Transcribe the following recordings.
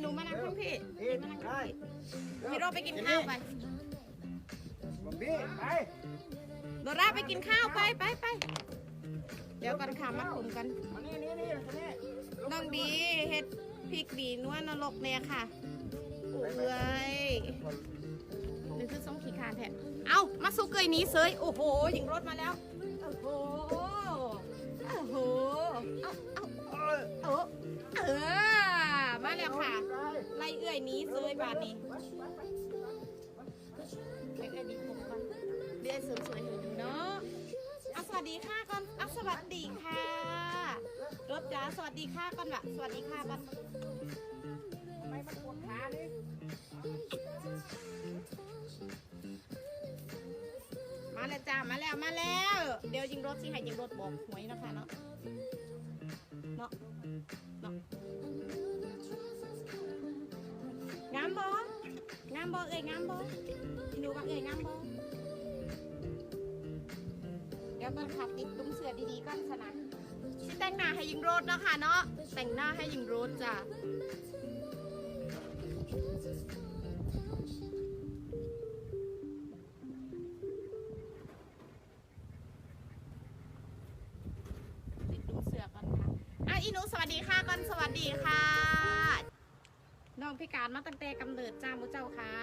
หนูมานั่งข้างพี่เอ็นมานั่งได้ข้างพี่พี่โรไปกินข้าวไปบัมบี้ไปโดราไปกินข้าวไปไปไปเดี๋ยวกันค่ะมาคุมกันมานี่นี่นี่มานี่น้องดีเฮ็ดพริกดีนัวนรกเนี่ยค่ะโอ้ยนี่คือส้มขี้คานแท้เอามาสู้เกยหนี้เซยโอ้โหยิงรถมาแล้ว ค่ะ ไล่เอื่อยนี้เซยบาทนี้เอ้ยเอ้ยดีผมก่อนเรียนเสริมสวยอยู่เนาะอาสวัสดีค่ะก่อนอาสวัสดีค่ะ รถจ้าสวัสดีค่ะก่อนวะสวัสดีค่ะก่อนไม่มาปวดขานี่มาแล้วจ้ามาแล้วมาแล้ว เดี๋ยวยิงรถสิให้ยิงรถบอกหวยนะคะเนาะ บเอ่ยงามบหนูว่าเอ่ยงามบ่เดี๋ยวก่อนค่ะติดตุ้มเสือดีๆก่อนสนะสิแต่งหน้าให้ยิงโรดนะคะเนาะแต่งหน้าให้ยิงโรดจ้ะ องพิการมาตั้งแต่กำเนิดจ้ามุเจ้าค่ะ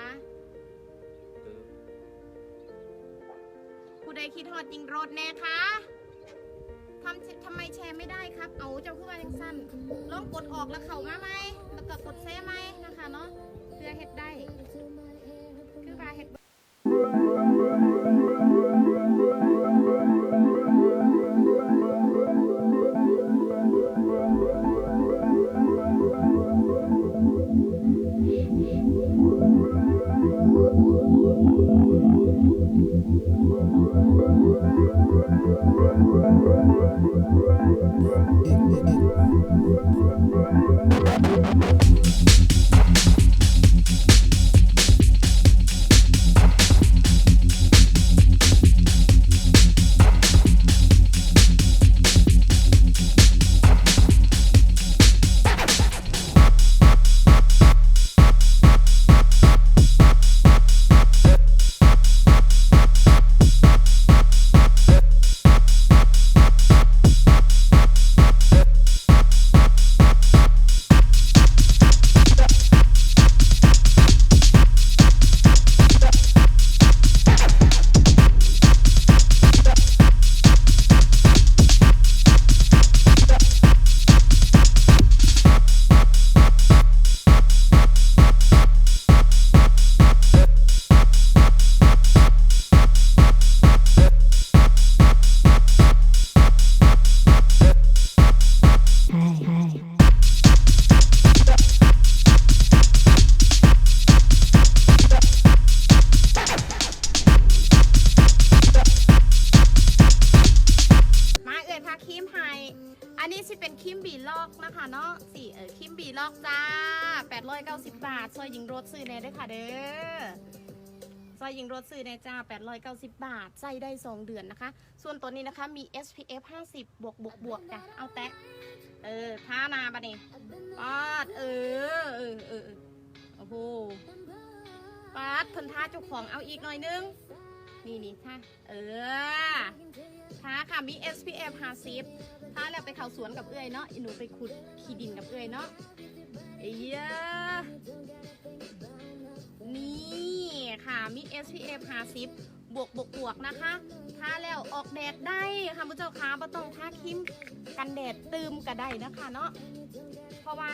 ผู้ใดคิดทอดยิงรถแน่คะทำทำไมแชร์ไม่ได้ครับ เอาเจ้าขึ้นมายังสั้นลองกดออกแล้วเข่ามาไหมแล้วก็กดแชร์ไหมนะคะเนาะเพื่อเห็ดได้ คือว่าเห็ด อยหญิงรถซื้อในจ้า 890 บาทใส่ได้ 2 เดือนนะคะ ส่วนตัวนี้นะคะมี SPF 50 บวกบวกบวกจ้ะเอาแตะ เออท่านาบะนี่ปาด เออ เออเออโอ้โหปาดพิ่นท่าเจ้าของเอาอีกหน่อยนึง นี่นี่ท่าเออท้าค่ะมี SPF 50ท้าแล้วไปเข้าสวนกับเอื้อยเนาะหนูไปขุดขี้ดินกับเอื้อยเนาะเอ้ยะนี่ ค่ะมี SPF 50บวกบวกบวกนะคะทาแล้วออกแดดได้ค่ะมุเจ้าค้าประต้องทาครีมกันแดดตืมก็ได้นะคะเนาะเพราะว่า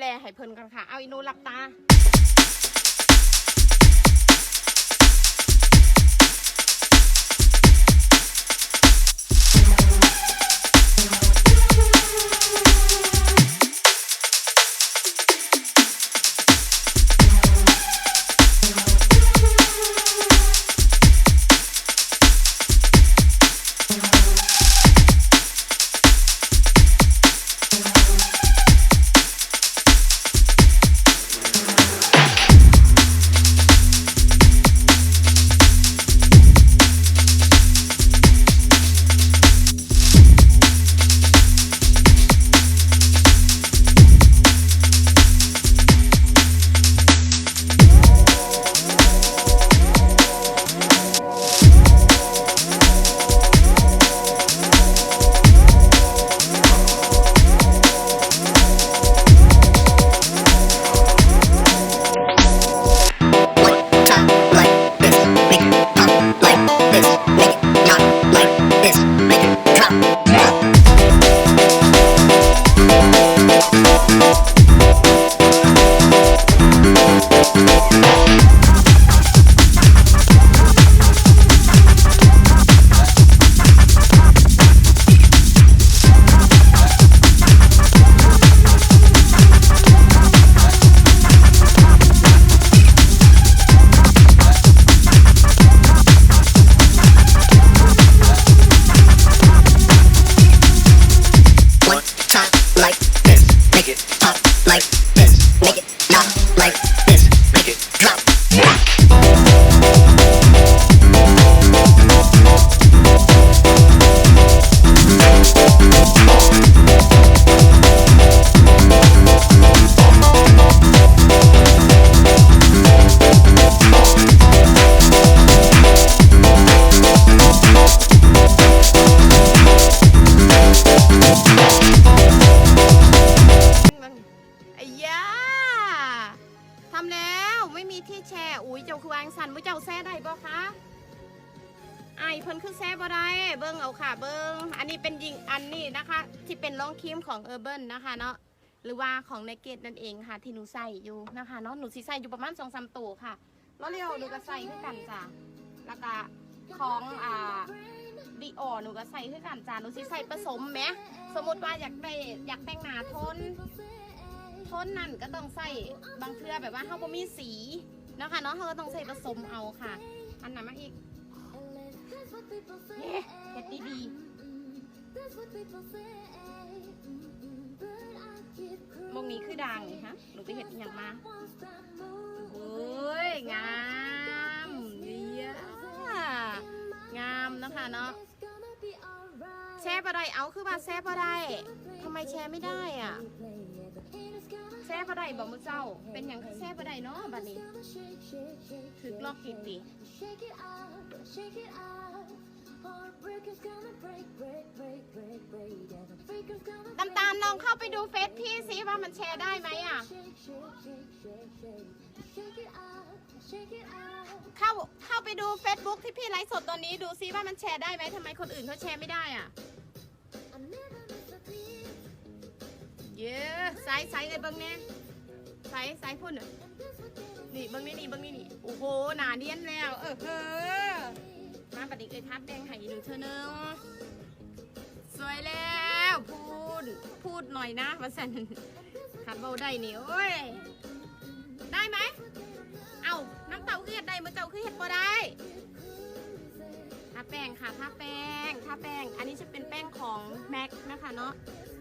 แลให้เพิ่นกันค่ะ เอาอีหนูหลับตา เพิ่นคือแซ่บ่ได้เบิ้งเอาค่ะ เบิ้งอันนี้เป็นยิงอันนี้นะคะ ที่เป็นรองครีมของเออร์เบินะคะเนาะหรือว่าของในเกตนั่นเองค่ะ ที่หนูใส่อยู่นะคะเนาะหนูสิใส่อยู่ประมาณสองสามตัวค่ะแล้วเรียวหนูก็ใส่คือกันจ้ะแล้วก็ของอ่าดีออหนูก็ใส่คือกันจ้ะหนูสิใส่ผสมไหมสมมติว่าอยากได้อยากแต่งหน้าทนทนนั่นก็ต้องใส่บางเทื่อแบบว่าเขาบ่มีสีนะคะเนาะเขาก็ต้องใส่ผสมเอาค่ะ อันไหนมาอีก เย้เฮ็ดดีๆมงนี้คือดังฮะหนูไปเห็ดอย่างมาโอ้ยงามเยี่ยงามนะคะเนาะแช่บ่ได้เอาคือว่าแช่บ่ได้ทำไมแช่ไม่ได้อะ บ่ได้บอกมือเจ้า เป็นอย่างคือแซ่บ่ได้เนาะบัดนี้ถึกลอกกินติตำตาลลองเข้าไปดูเฟซพี่ซิว่ามันแชร์ได้ไหมอะ เข้าเข้าไปดู Facebook ที่พี่ไลฟ์สดตอนนี้ดูซิว่ามันแชร์ได้ไหมทำไมคนอื่นเขาแชร์ไม่ได้อะ เย้ไซส์ไซส์เลยเบิ้งเนี่ยไซส์ไซส์พุ่นอะนี่เบิ้งนี่นี่เบิ้งนี่นี่โอ้โหหนาเนียนแล้ว เออเฮ้อมาบัดนี้เอ้ยทัดแดงให้อีกหนึ่งเธอนึงสวยแล้วพูดพูดหน่อยนะว่าสันขัดเบาได้นี่โอ้ยได้ไหมเอาน้ำเต้าคือเห็ดได้เมื่อเจ้าคือเห็ดบ่ได้ทาแป้งค่ะทาแป้งทาแป้ง อันนี้จะเป็นแป้งของแม็กนะคะเนาะ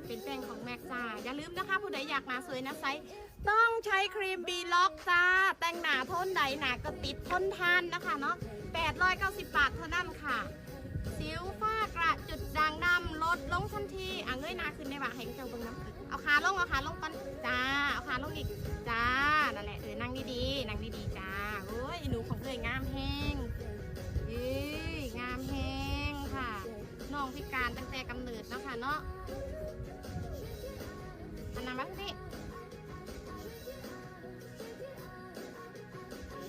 เป็นแป้งของแม็กจ้า อย่าลืมนะคะ ผู้ใดอยากหนาสวยนะไซส์ต้องใช้ครีมบีล็อกจ้า แต่งหนาทนใดหนาก็ติดทนทานนะคะเนาะ890 บาทเท่านั้นค่ะ สิวฝ้ากระจุดด่างดำลดลงทันทีอะเงยหน้าขึ้นได้ปะให้เจ้าเบิ่งน้ำเอาขาลงเอาขาลงก่อนจ้า เอาขาลงอีกจ้า นั่นแหละเออนั่งดีๆนั่งดีๆจ้าโอ้ยหนูของเอ้ยงามแห้งเอ้ยงามแห้งค่ะน้องพิการตั้งแต่กำเนิดนะคะเนาะ อันนั้นมาสิ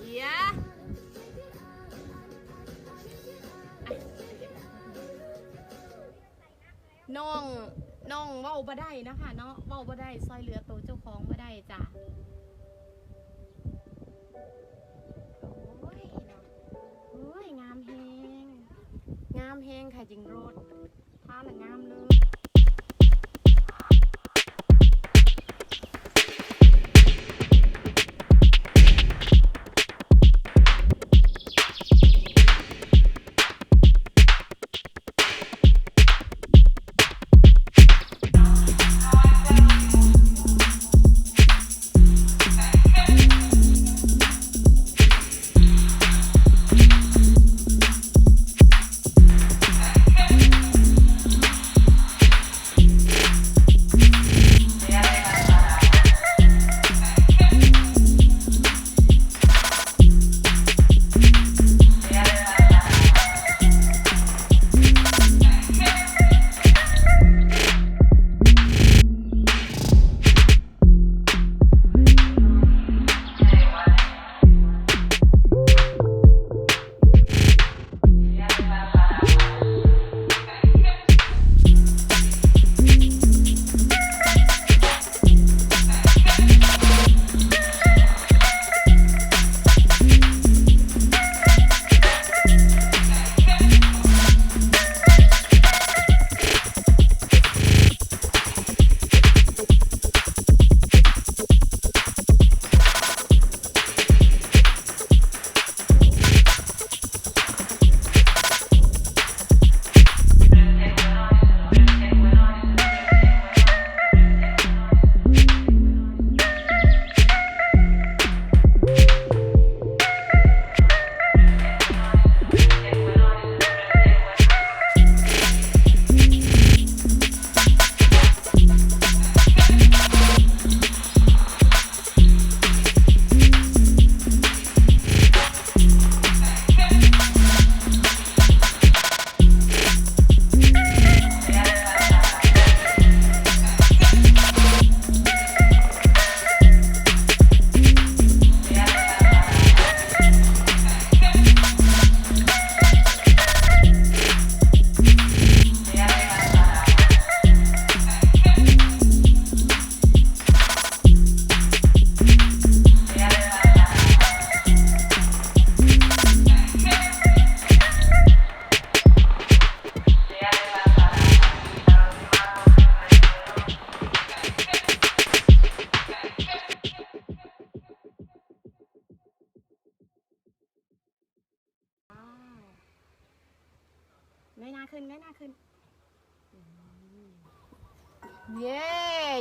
เยน้องน้องเว้าบ่ได้นะคะเนาะเว้าบ่ได้ซอยเหลือตัวเจ้าของบ่ได้จ้ะโอ้ยเนาะโอ้ยงามแฮงงามแฮงค่ะจิงโรดท่าละงามเลย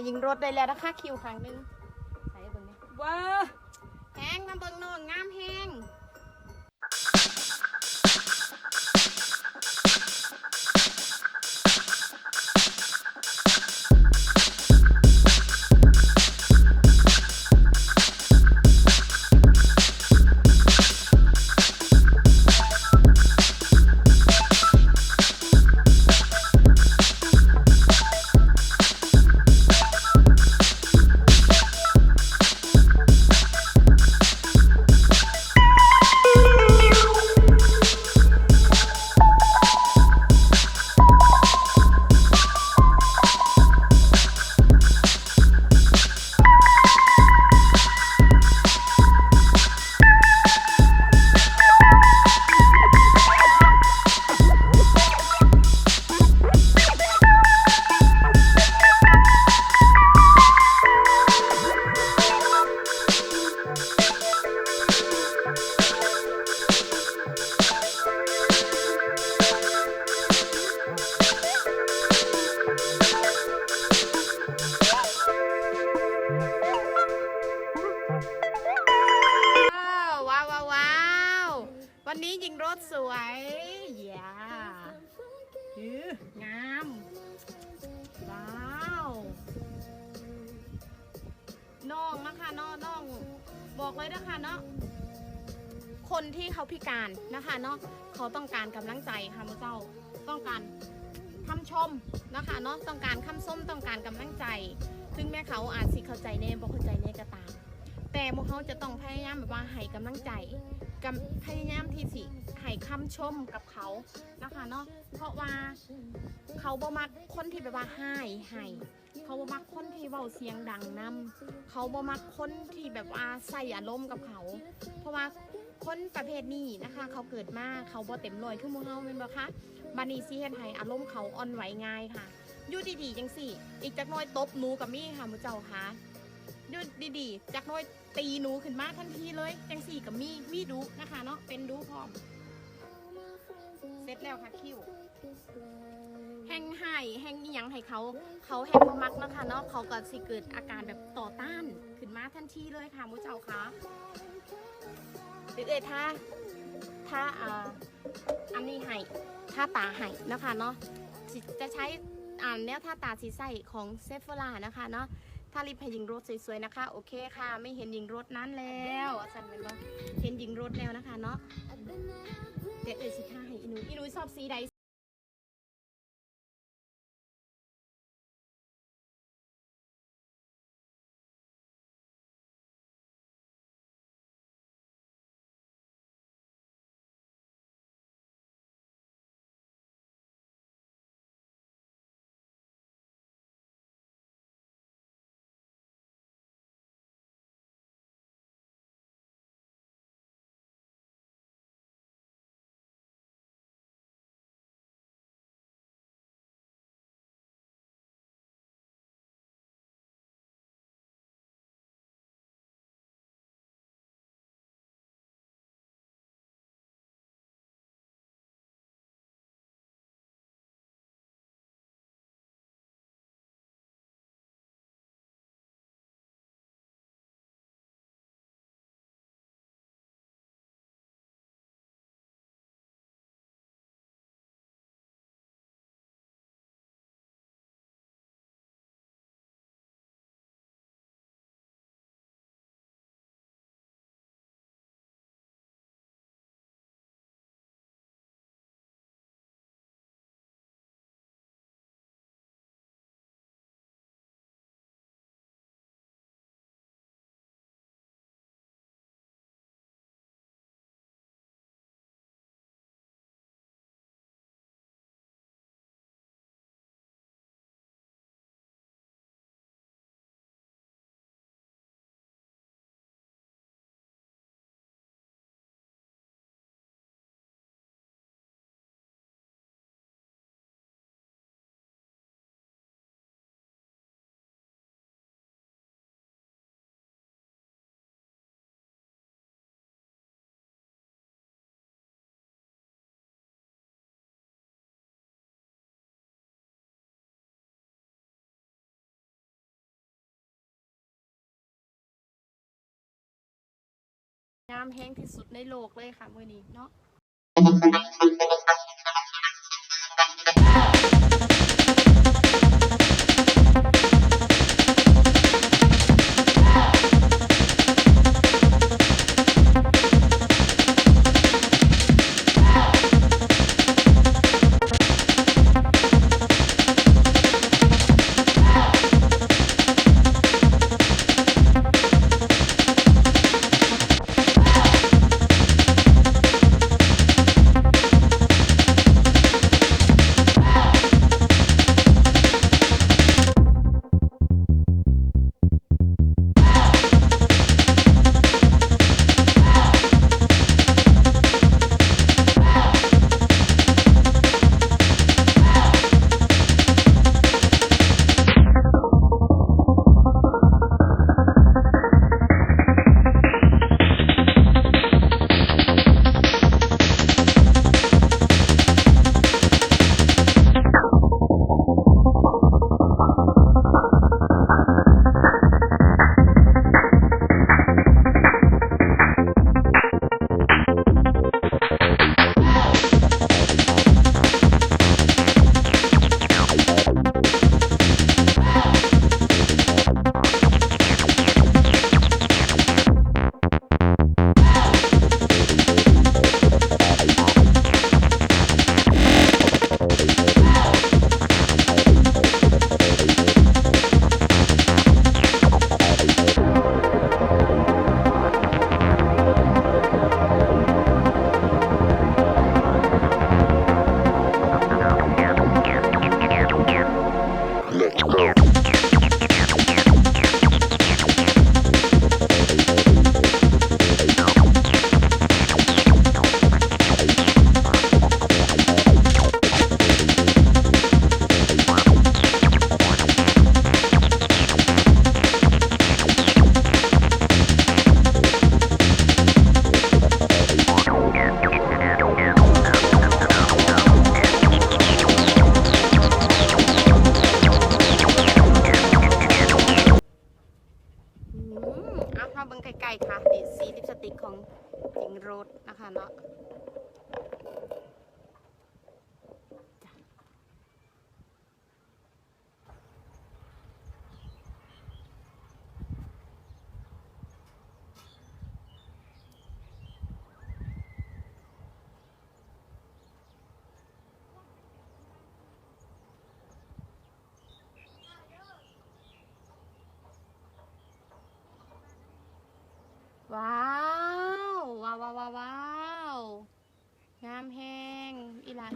ยิงรถได้แล้วนะคะคิวครั้งหนึงใส่เบิ่งนี่ว้า น้องนะคะน้องน้องบอกเลยนะคะเนาะคนที่เขาพิการนะคะเนาะเขาต้องการกำลังใจค่ะมือเจ้าต้องการคำชมนะคะเนาะต้องการคำส้มต้องการกำลังใจถึงแม้เขาอาจสิเข้าใจแน่บ่เข้าใจแน่ก็ตาม แต่พวกเขาจะต้องพยายามแบบว่าให้กำลังใจพยายามที่สิ ให้คำชมกับเขานะคะเนาะเพราะว่าเขาบ่มักคนที่แบบว่าให้ให้เขาบ่มักคนที่เว้าเสียงดังนํเขาบ่มักคนที่แบบว่าใส่อารมณ์กับเขา เพราะว่าคนประเภทนี้นะคะ เขาเกิดมาเขาบ่เต็มรอยคือหมู่เฮาแม่นบ่คะบัดนี้สิเฮ็ดให้อารมณ์เขาอ่อนไหวง่ายค่ะยู่ดีๆจังสี่ อีกจักน้อยตบหนูกับมี่ค่ะมือเจ้าค่ะยู่ดีๆจักน้อยตีหนูขึ้นมาทันทีเลย จังสี่กับมี่มี่ดูนะคะเนาะเป็นดูพร้อม เสร็จแล้วค่ะคิวแห้งไห้แห้งยังให้เขา เขาแห้งมักนะคะเนาะเขาก็สิเกิดอาการแบบต่อต้านขึ้นมาทันทีเลยค่ะมือเจ้าค่ะหรือเอยถ้าถ้าอ่าอันนี้ให้ถ้าตาให้นะคะเนาะจะใช้อ่านแนวท่าตาสีใสของเซฟเฟอร่านะคะเนาะ ถ้ารีบให้ยิงรถสวยๆนะคะ โอเคค่ะ ไม่เห็นยิงรถนั้นแล้วสันเป็นว่าเห็นยิงรถแล้วนะคะเนาะเดี๋ยวเออสิท่าให้อีนูอีนูชอบสีใดามแห้งที่สุดในโลกเลยค่ะมือนี้เนาะ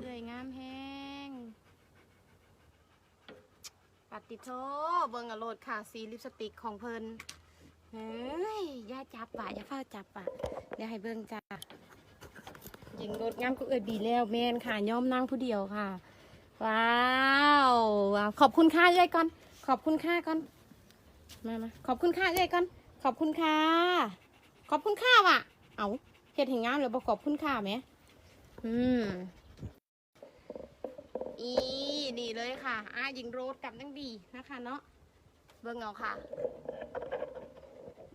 เอ่ยงามแห้งปัดติโทเบิงอะโหลดค่ะ สีลิปสติกของเพิ่นเฮ้ยอย่าจับปะอย่าเฝ้าจับปะเดี๋ยวให้เบิงจ้าหญิงรถงามก็เอ่ยบีแล้วแมนค่ะย่อมนั่งผู้เดียวค่ะ ว้าวขอบคุณค่าเอ้ยก่อน ขอบคุณค่าก่อนมามาขอบคุณค่าเอ้ยก่อน ขอบคุณค่ะขอบคุณค่าว่ะ เอาเฮ็ดให้งามหรือบ่ขอบคุณค่าไหมอืม อีนี่เลยค่ะอายิงโรดกับนังดีนะคะเนาะเบิ่งเอาค่ะ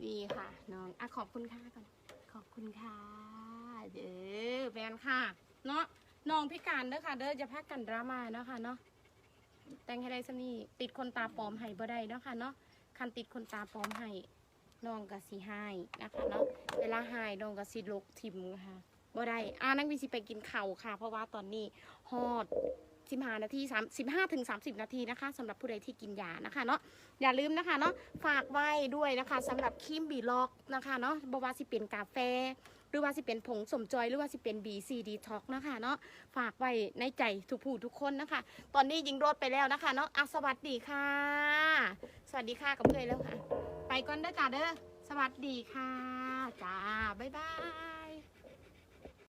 นี่ค่ะน้องอะขอบคุณค่ะก่อนขอบคุณค่ะเด้อแฟนค่ะ เนาะน้องพิการเด้อค่ะ เด้อจะพักกันดราม่าเนาะค่ะเนาะแต่งให้ได้สนี่ติดคนตาปลอมให้บ่ได้เนาะค่ะเนาะคันติดคนตาปลอมให้น้องก็สิหายนะคะเนาะเวลาหายน้องก็สิลกทิมค่ะบ่ได้อ่านักวิสิไปกินเข้าค่ะ เพราะว่าตอนนี้ฮอด สิบห้านาทีสามสิบห้าถึงสามสิบนาทีนะคะสำหรับผู้ใดที่กินยานะคะเนาะอย่าลืมนะคะเนาะฝากไว้ด้วยนะคะสำหรับครีมบีล็อกนะคะเนาะบว่าสิเป็นกาแฟหรือว่าสิเป็นผงสมจอยหรือว่าสิเป็น BCD Talk นะคะเนาะฝากไว้ในใจทุกผู้ทุกคนนะคะ ตอนนี้ยิงรถไปแล้วนะคะเนาะอะสวัสดีค่ะ สวัสดีค่ะกับเพื่อนแล้วค่ะ ไปก่อนเด้อจ้าเด้อสวัสดีค่ะจ้าบ๊ายบาย